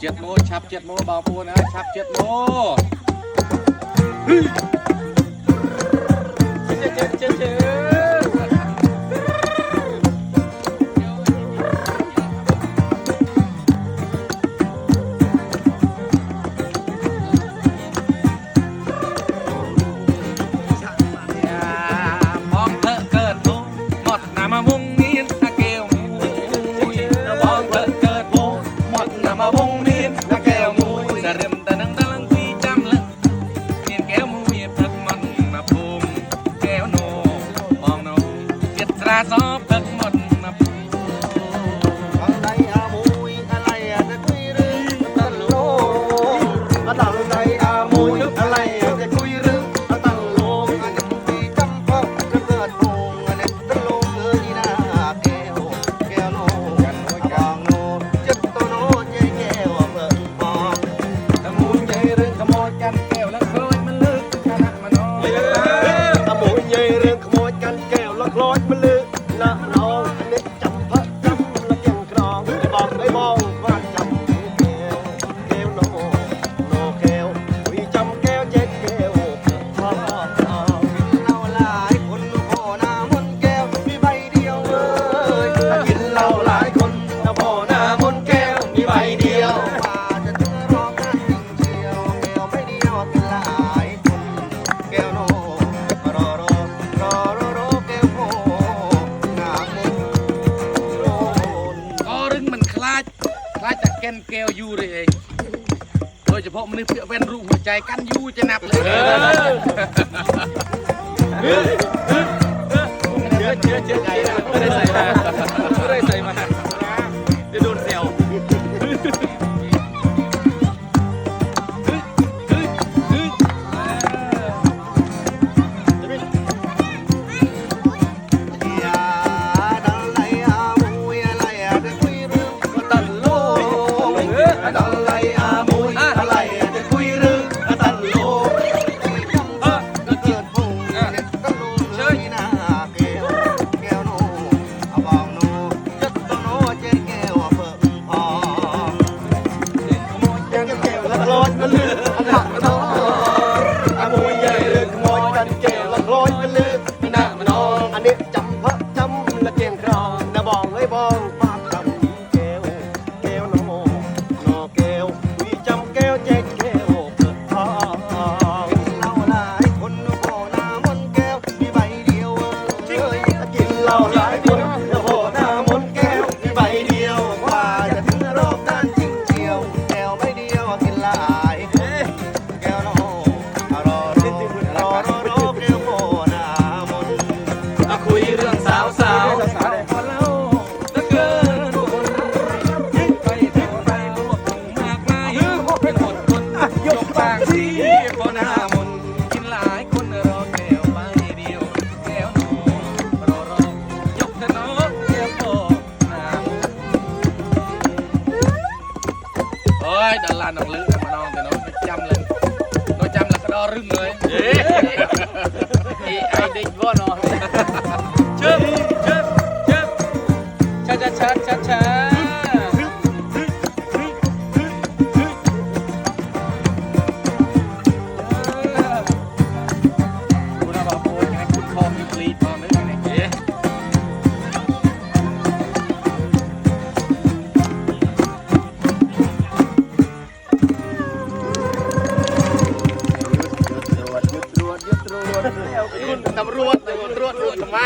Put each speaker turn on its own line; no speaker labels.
เจ็ดโมชับเจ็ดโม
เบาปู
นะ
ชับเจ็ดโม น
แก้วยูเลยเองโดยเฉพาะมันนี่เพื่อเป็นรูหัวใจกันยูจะนับเลย
เย
อเยอเจนไม่
ได้ใส่
យដល់ឡានដល់លឺតែម្ដងទៅនោះចាំលឹងដល់ចាំលឹងដល់រឹងហើយ
អីអីដេកវណ្ណជឹបជឹបជឹបឆាឆាឆាឆាឆា
คุณ
ตำรวจตำรวจตำรวจทำไม